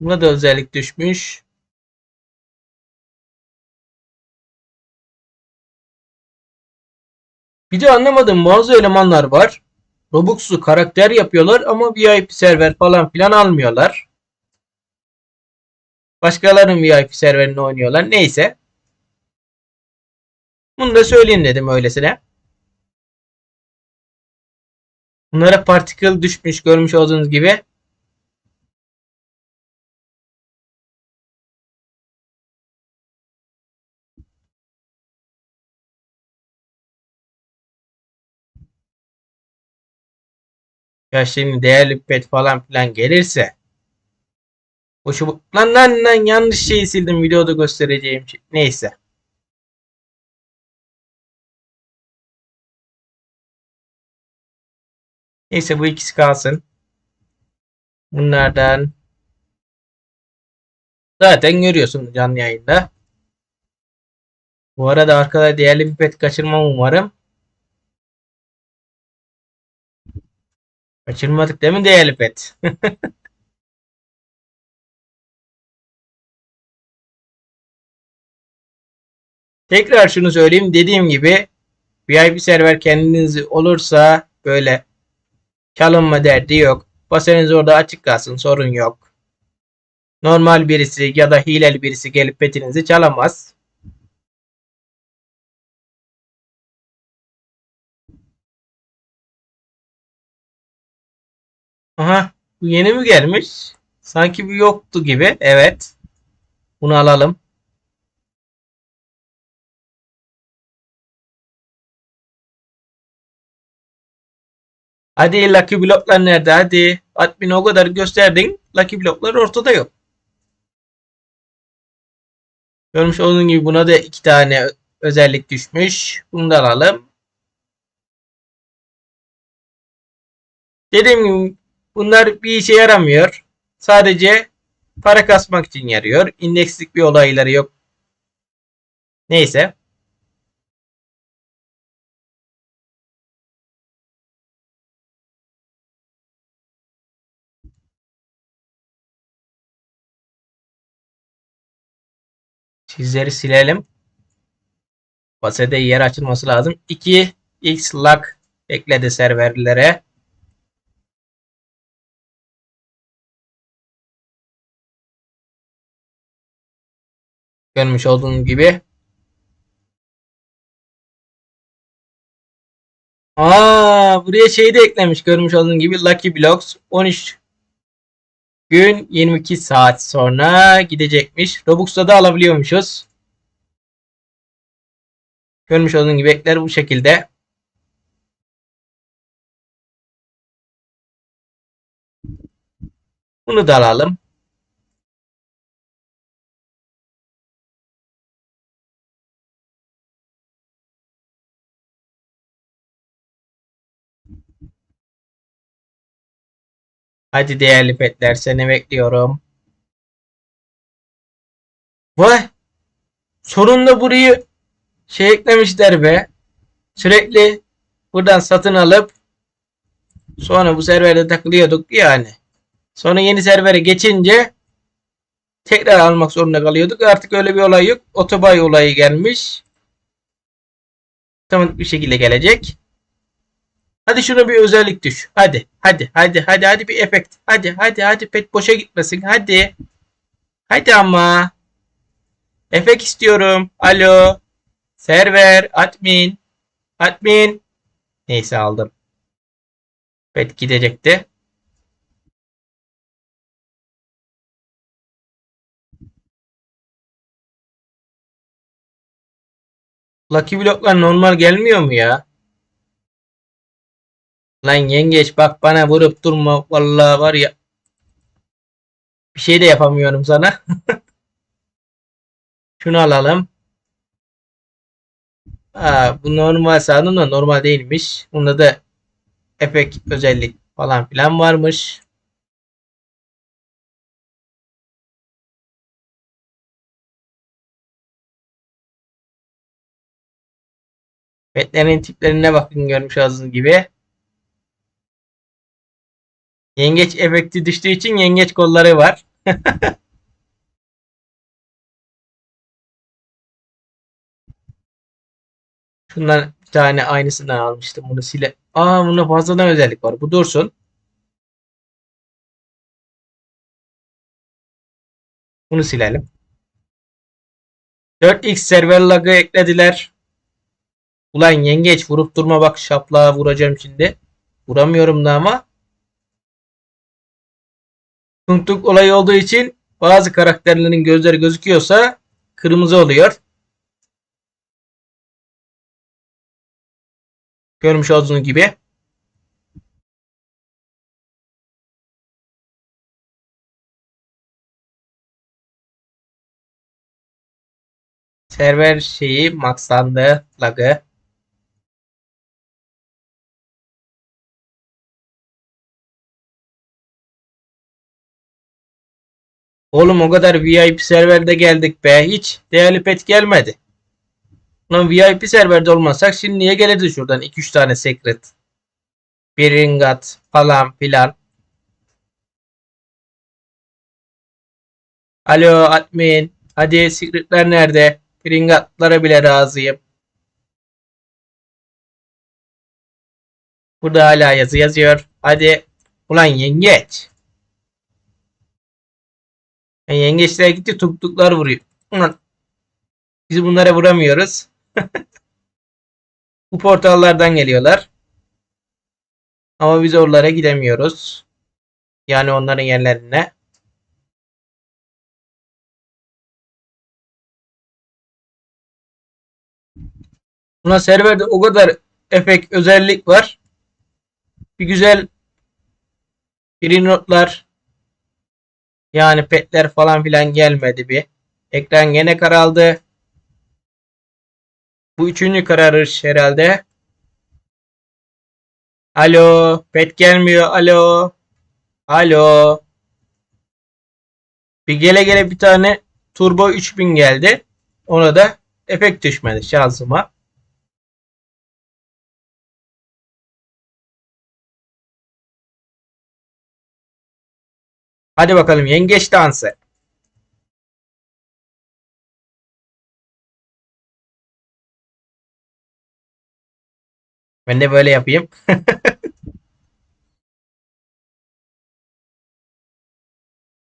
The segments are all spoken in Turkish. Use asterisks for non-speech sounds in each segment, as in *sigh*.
Buna da özellik düşmüş. Bir de anlamadım bazı elemanlar var. Robux'u karakter yapıyorlar ama VIP server falan filan almıyorlar. Başkalarının VIP serverini oynuyorlar. Neyse. Bunu da söyleyeyim dedim öylesine. Bunlara particle düşmüş görmüş olduğunuz gibi. Ya şimdi değerli pet falan filan gelirse. Hoşu bu. Lan lan lan yanlış şeyi sildim videoda göstereceğim şey. Neyse. Neyse bu ikisi kalsın. Bunlardan zaten görüyorsun canlı yayında. Bu arada arkada değerli bir pet kaçırmam umarım. Kaçırmadık değil mi değerli pet? *laughs* Tekrar şunu söyleyeyim. Dediğim gibi VIP server kendiniz olursa böyle çalınma derdi yok. Baseniniz orada açık kalsın. Sorun yok. Normal birisi ya da hileli birisi gelip petinizi çalamaz. Aha bu yeni mi gelmiş? Sanki bir yoktu gibi. Evet. Bunu alalım. Hadi Lucky Block'lar nerede? Hadi. Admin o kadar gösterdin. Lucky Block'lar ortada yok. Görmüş olduğun gibi buna da iki tane özellik düşmüş. Bunu da alalım. Dediğim gibi bunlar bir işe yaramıyor. Sadece para kasmak için yarıyor. İndekslik bir olayları yok. Neyse. Çizleri silelim. Basede yer açılması lazım. 2 X lock ekledi serverlere. Görmüş olduğunuz gibi. Aa, buraya şey de eklemiş görmüş olduğunuz gibi Lucky Blocks 13 gün 22 saat sonra gidecekmiş. Robux'ta da alabiliyormuşuz. Görmüş olduğunuz gibi ekler bu şekilde. Bunu da alalım. Hadi değerli petler seni bekliyorum. Vay! Sonunda burayı şey eklemişler be. Sürekli buradan satın alıp sonra bu serverde takılıyorduk yani. Sonra yeni servere geçince tekrar almak zorunda kalıyorduk. Artık öyle bir olay yok. Otobay olayı gelmiş. Tamam bir şekilde gelecek. Hadi şuna bir özellik düş. Hadi. Hadi. Hadi. Hadi. Hadi bir efekt. Hadi. Hadi. Hadi. Pet boşa gitmesin. Hadi. Hadi ama. Efekt istiyorum. Alo. Server. Admin. Admin. Neyse aldım. Pet gidecekti. Lucky bloklar normal gelmiyor mu ya? Lan yengeç bak bana vurup durma. Vallahi var ya. Bir şey de yapamıyorum sana. *laughs* Şunu alalım. Aa, bu normal sandım da normal değilmiş. Bunda da efekt özellik falan filan varmış. Petlerin tiplerine bakın görmüş olduğunuz gibi. Yengeç efekti düştüğü için yengeç kolları var. *laughs* Şundan bir tane aynısından almıştım. Bunu sile. Aa bunda fazladan özellik var. Bu dursun. Bunu silelim. 4x server lag'ı eklediler. Ulan yengeç vurup durma bak şaplığa vuracağım şimdi. Vuramıyorum da ama. Tung olayı olduğu için bazı karakterlerin gözleri gözüküyorsa kırmızı oluyor. Görmüş olduğunuz gibi. Server şeyi maxlandı lagı. Oğlum o kadar VIP serverde geldik be. Hiç değerli pet gelmedi. Lan VIP serverde olmasak şimdi niye gelirdi şuradan 2-3 tane secret. Bir ringat falan filan. Alo admin. Hadi secretler nerede? Pringatlara bile razıyım. Burada hala yazı yazıyor. Hadi. Ulan yengeç. E, yengeçler gitti tuktuklar vuruyor. Ulan. Biz bunlara vuramıyoruz. *laughs* Bu portallardan geliyorlar. Ama biz oralara gidemiyoruz. Yani onların yerlerine. Buna serverde o kadar efekt özellik var. Bir güzel free notlar yani petler falan filan gelmedi bir. Ekran gene karaldı. Bu üçüncü kararış herhalde. Alo. Pet gelmiyor. Alo. Alo. Bir gele gele bir tane Turbo 3000 geldi. Ona da efekt düşmedi şansıma. Hadi bakalım yengeç dansı. Ben de böyle yapayım. *laughs*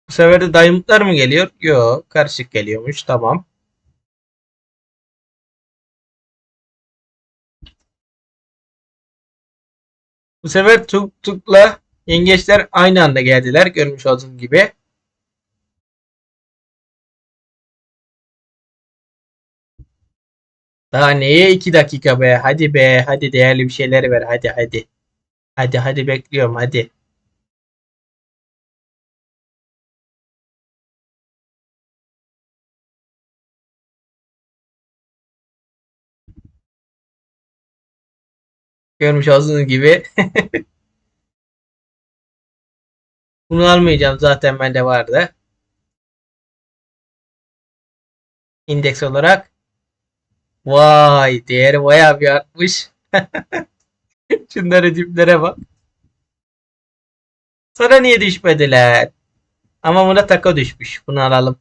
Bu sefer de diamondlar mı geliyor? Yok, karışık geliyormuş. Tamam. Bu sefer tuk tukla yengeçler aynı anda geldiler. Görmüş olduğunuz gibi. Daha neye 2 dakika be? Hadi be. Hadi değerli bir şeyler ver. Hadi hadi. Hadi hadi bekliyorum hadi. Görmüş olduğunuz gibi. *laughs* Bunu almayacağım zaten bende vardı. İndeks olarak. Vay değeri bayağı bir artmış. *laughs* Şunları diplere bak. Sana niye düşmediler? Ama buna taka düşmüş. Bunu alalım.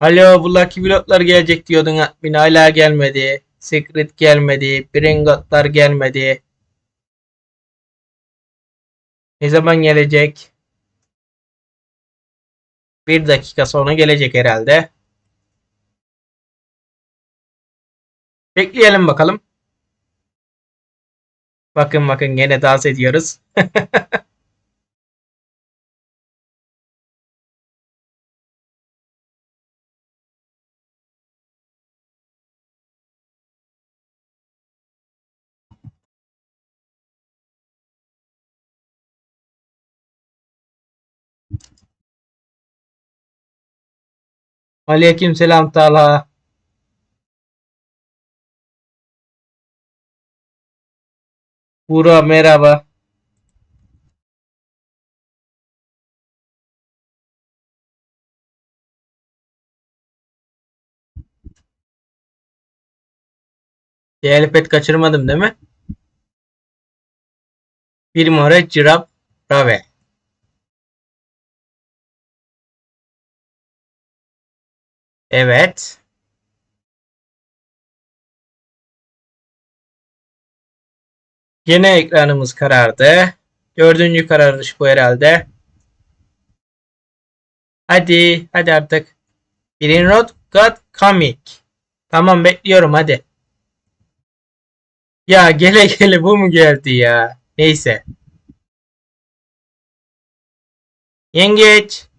Alo bu Lucky Block'lar gelecek diyordun admin hala gelmedi. Secret gelmedi. Bringot'lar gelmedi. Ne zaman gelecek? Bir dakika sonra gelecek herhalde. Bekleyelim bakalım. Bakın bakın gene dans ediyoruz. *laughs* Aleyküm selam Talha. Buğra merhaba. Değerli pet kaçırmadım değil mi? Bir numara Cirap Rave. Evet. Yine ekranımız karardı. Dördüncü kararış bu herhalde. Hadi, hadi artık. Green Road got coming. Tamam bekliyorum hadi. Ya gele gele bu mu geldi ya? Neyse. Yengeç.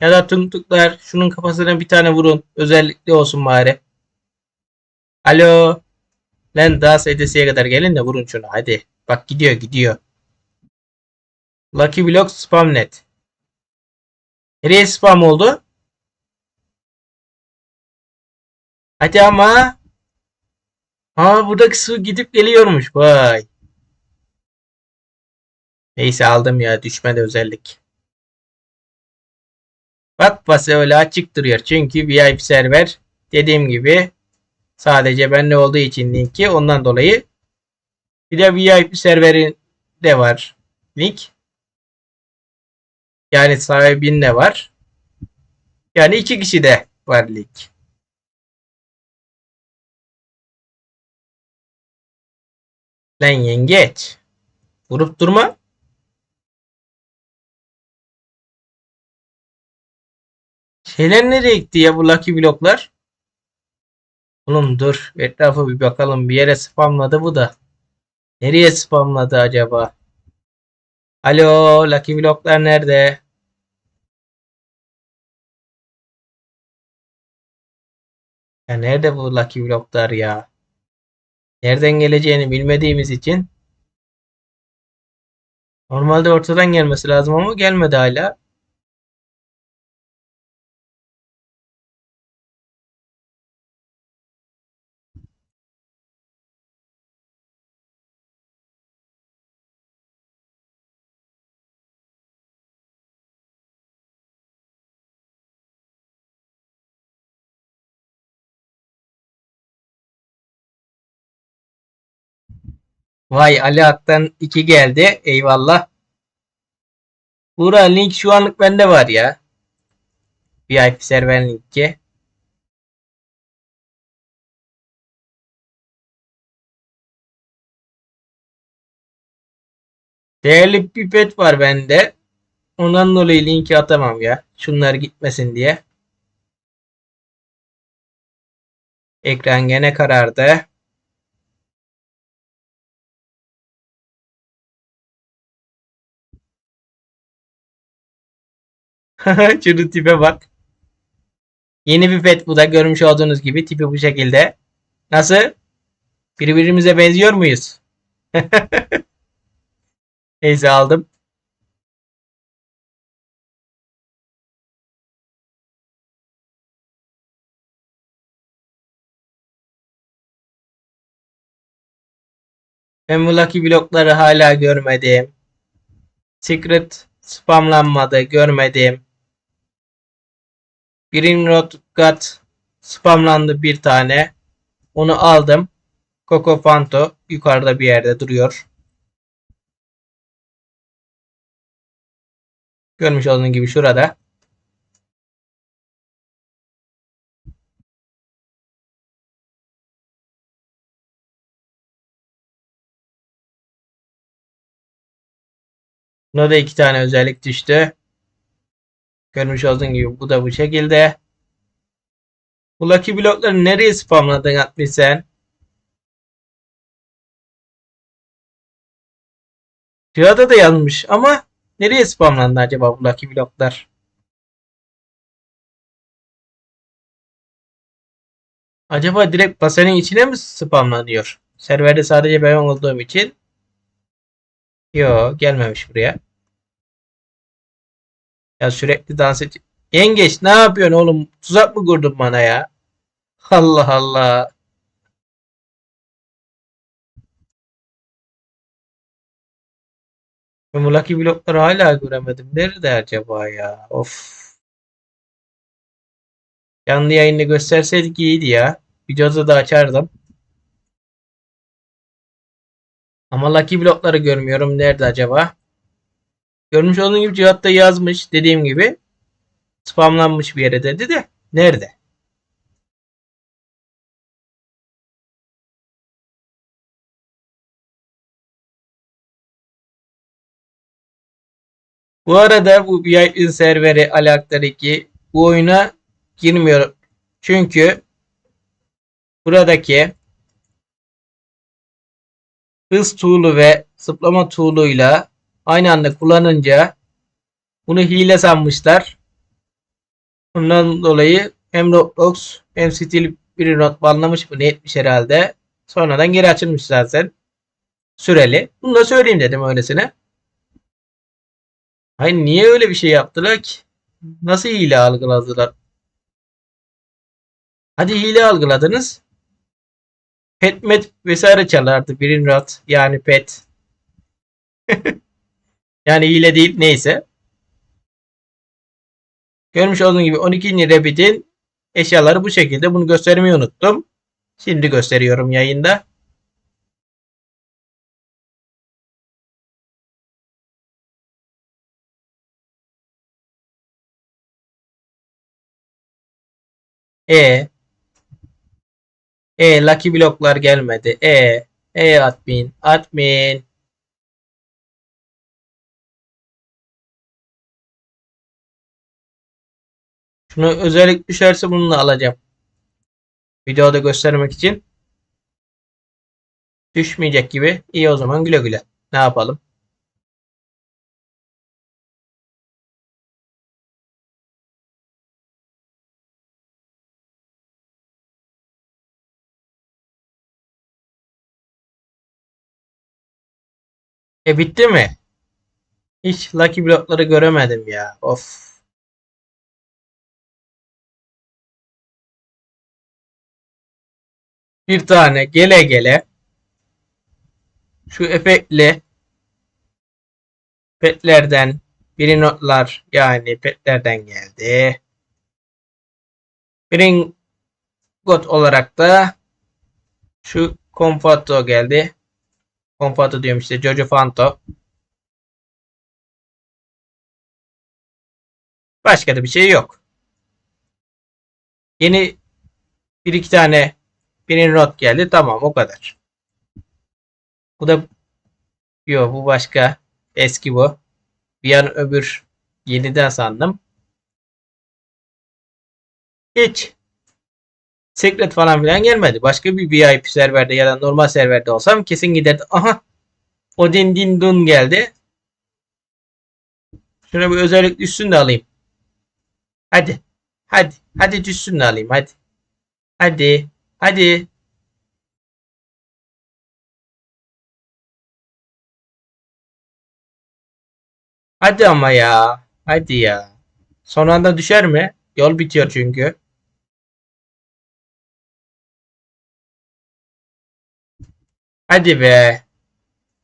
Ya da tumtuklar şunun kafasına bir tane vurun. Özellikle olsun bari. Alo. Lan daha SDS'ye kadar gelin de vurun şunu hadi. Bak gidiyor gidiyor. Lucky Block Spamnet. Nereye spam oldu? Hadi ama. Aa buradaki su gidip geliyormuş. Vay. Neyse aldım ya düşmedi özellik. Bak bası öyle açık duruyor. Çünkü VIP server dediğim gibi sadece bende olduğu için linki ondan dolayı bir de VIP serverin de var link. Yani sahibin de var. Yani iki kişi de var link. Lan yengeç. Vurup durma. Şeyler nereye gitti ya bu Lucky bloklar? Oğlum dur. Etrafa bir bakalım. Bir yere spamladı bu da. Nereye spamladı acaba? Alo, Lucky bloklar nerede? Ya nerede bu Lucky bloklar ya? Nereden geleceğini bilmediğimiz için normalde ortadan gelmesi lazım ama gelmedi hala. Vay Ali Ak'tan 2 geldi. Eyvallah. Buğra link şu anlık bende var ya. VIP server linki. Değerli pipet var bende. Ondan dolayı linki atamam ya. Şunlar gitmesin diye. Ekran gene karardı. *laughs* Şunun tipe bak. Yeni bir pet bu da görmüş olduğunuz gibi tipi bu şekilde. Nasıl? Birbirimize benziyor muyuz? *laughs* Neyse aldım. Ben bu Lucky blokları hala görmedim. Secret spamlanmadı görmedim. Green Road Gut spamlandı bir tane. Onu aldım. Coco Fanto yukarıda bir yerde duruyor. Görmüş olduğunuz gibi şurada. Buna da iki tane özellik düştü. Görmüş olduğun gibi bu da bu şekilde. Bu Lucky blokları nereye spamladın Atmış sen? Şurada da yanmış ama nereye spamlandı acaba bu Lucky bloklar? Acaba direkt basenin içine mi spamlanıyor? Serverde sadece ben olduğum için. Yo gelmemiş buraya. Ya sürekli dans et. Yengeç ne yapıyorsun oğlum? Tuzak mı kurdun bana ya? Allah Allah. Lucky blokları hala göremedim. Nerede acaba ya? Of. Canlı yayını gösterseydik iyiydi ya. Videoda da açardım. Ama Lucky blokları görmüyorum. Nerede acaba? Görmüş olduğun gibi Cihat da yazmış. Dediğim gibi spamlanmış bir yere dedi de. Nerede? Bu arada bu VIP serveri Alaktar 2 bu oyuna girmiyorum. Çünkü buradaki hız tool'u ve zıplama tool'uyla aynı anda kullanınca bunu hile sanmışlar. Bundan dolayı hem Roblox hem Steel bir not banlamış bu ne etmiş herhalde. Sonradan geri açılmış zaten. Süreli. Bunu da söyleyeyim dedim öylesine. Hayır niye öyle bir şey yaptılar ki? Nasıl hile algıladılar? Hadi hile algıladınız. Pet met vesaire çalardı birin yani pet. *laughs* yani hile değil neyse. Görmüş olduğunuz gibi 12. Rabbit'in eşyaları bu şekilde. Bunu göstermeyi unuttum. Şimdi gösteriyorum yayında. E E Lucky bloklar gelmedi. E E admin admin Şunu özellik düşerse bununla alacağım. Videoda göstermek için. Düşmeyecek gibi. İyi o zaman güle güle. Ne yapalım? E bitti mi? Hiç Lucky blokları göremedim ya. Of. Bir tane gele gele şu efektli petlerden biri notlar yani petlerden geldi. Birin got olarak da şu Confato geldi. Confato diyorum işte Jojo Fanto. Başka da bir şey yok. Yeni bir iki tane birin not geldi. Tamam o kadar. Bu da yok bu başka. Eski bu. Bir an öbür yeniden sandım. Hiç. Secret falan filan gelmedi. Başka bir VIP serverde ya da normal serverde olsam kesin giderdi. Aha. Odin Din Dun geldi. Şuna bir özellik düşsün de alayım. Hadi. Hadi. Hadi düşsün de alayım. Hadi. Hadi. Hadi. Hadi ama ya. Hadi ya. Son anda düşer mi? Yol bitiyor çünkü. Hadi be.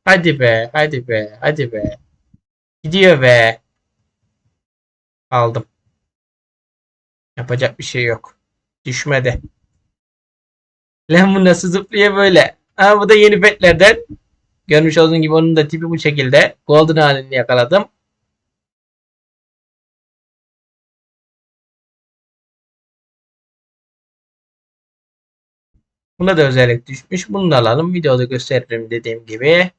Hadi be. Hadi be. Hadi be. Gidiyor be. Aldım. Yapacak bir şey yok. Düşmedi. Lan bu nasıl zıplıyor böyle? Ha bu da yeni petlerden. Görmüş olduğun gibi onun da tipi bu şekilde. Golden halini yakaladım. Buna da özellik düşmüş. Bunu da alalım. Videoda gösteririm dediğim gibi.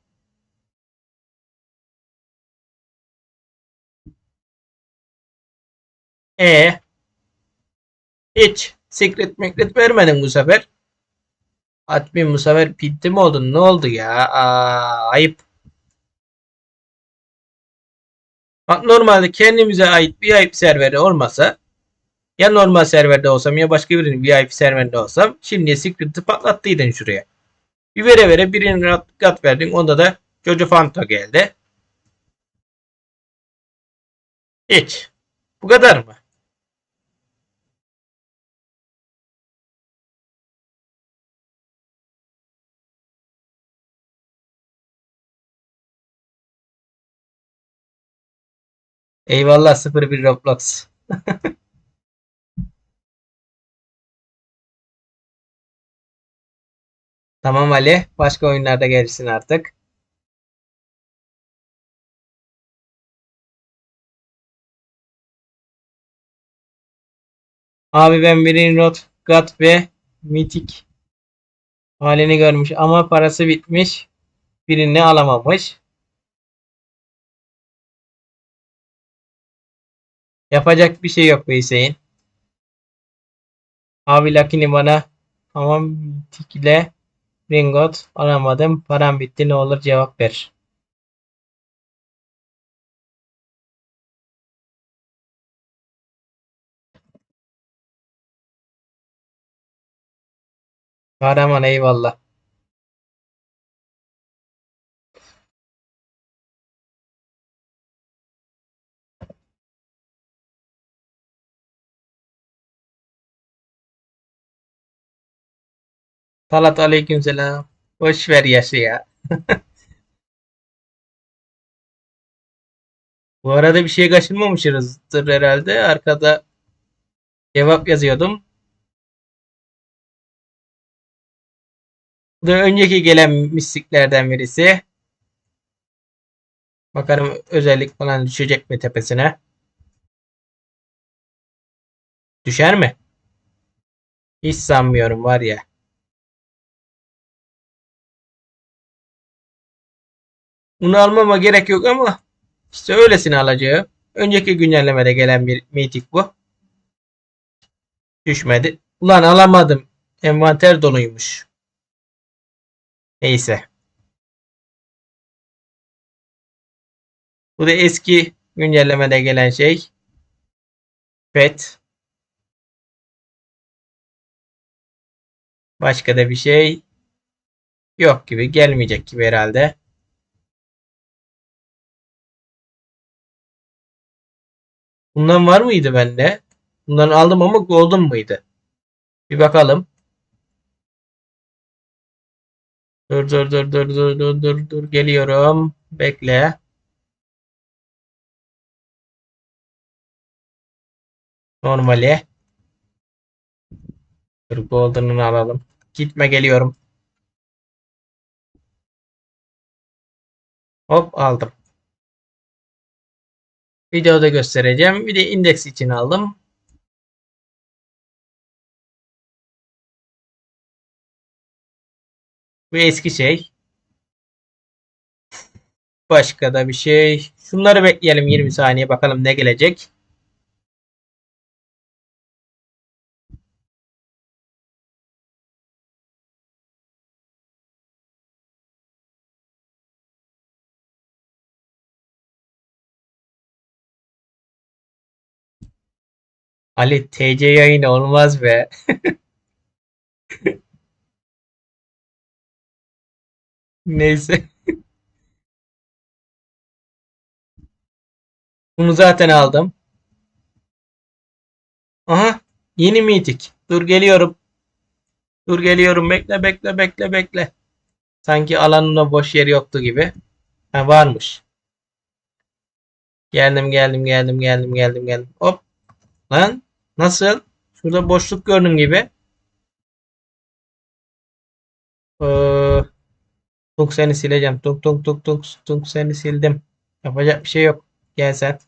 E hiç secret mekret vermedim bu sefer. Admin bu sefer pinti mi oldun? Ne oldu ya? Aa, ayıp. Bak normalde kendimize ait VIP serveri olmasa ya normal serverde olsam ya başka birinin VIP serverinde olsam şimdi Secret'ı patlattıydın şuraya. Bir vere vere birinin kat verdin. Onda da Jojo Fanta geldi. Hiç. Bu kadar mı? Eyvallah 01 Roblox. *laughs* tamam Ali. Başka oyunlarda gelirsin artık. Abi ben Green Road God ve Mitik halini görmüş ama parası bitmiş. Birini alamamış. Yapacak bir şey yok Hüseyin. Abi Lucky'ni bana ama Mythic ile Ringot alamadım. Param bitti ne olur cevap ver. Kahraman eyvallah. Talat aleykümselam. Boş ver yaşı ya. *laughs* Bu arada bir şey kaçırmamışızdır herhalde. Arkada cevap yazıyordum. Bu da önceki gelen mistiklerden birisi. Bakalım özellik falan düşecek mi tepesine. Düşer mi? Hiç sanmıyorum var ya. Bunu almama gerek yok ama işte öylesine alacağım. Önceki güncellemede gelen bir mitik bu. Düşmedi. Ulan alamadım. Envanter doluymuş. Neyse. Bu da eski güncellemede gelen şey. Pet. Başka da bir şey yok gibi. Gelmeyecek gibi herhalde. Bundan var mıydı bende? Bundan aldım ama golden mıydı? Bir bakalım. Dur dur dur dur dur dur dur dur geliyorum. Bekle. Normali. Dur golden'ını alalım. Gitme geliyorum. Hop aldım. Videoda göstereceğim. Bir de indeks için aldım. Bu eski şey. Başka da bir şey. Şunları bekleyelim 20 saniye bakalım ne gelecek. Ali TC yayın olmaz be. *laughs* Neyse. Bunu zaten aldım. Aha. Yeni mitik. Dur geliyorum. Dur geliyorum. Bekle bekle bekle bekle. Sanki alanında boş yer yoktu gibi. Ha varmış. Geldim geldim geldim geldim geldim geldim. Hop. Lan. Nasıl? Şurada boşluk gördüm gibi. Ee, tuk seni sileceğim. Tuk tuk tuk tuk tuk seni sildim. Yapacak bir şey yok. Gel sen.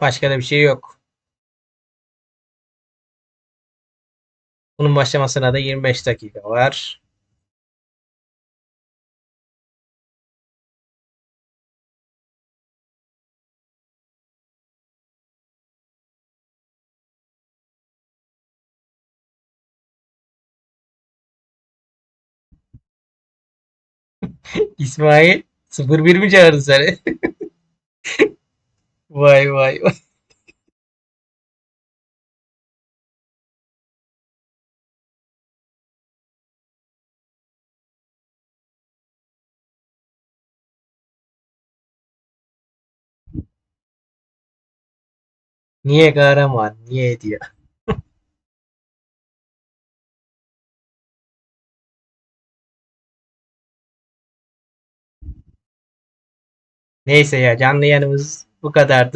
Başka da bir şey yok. Bunun başlamasına da 25 dakika var. İsmail 01 mi çağırdı seni? *laughs* Vay vay vay. Niye kahraman? Niye diyor. Neyse ya canlı yanımız bu kadardı.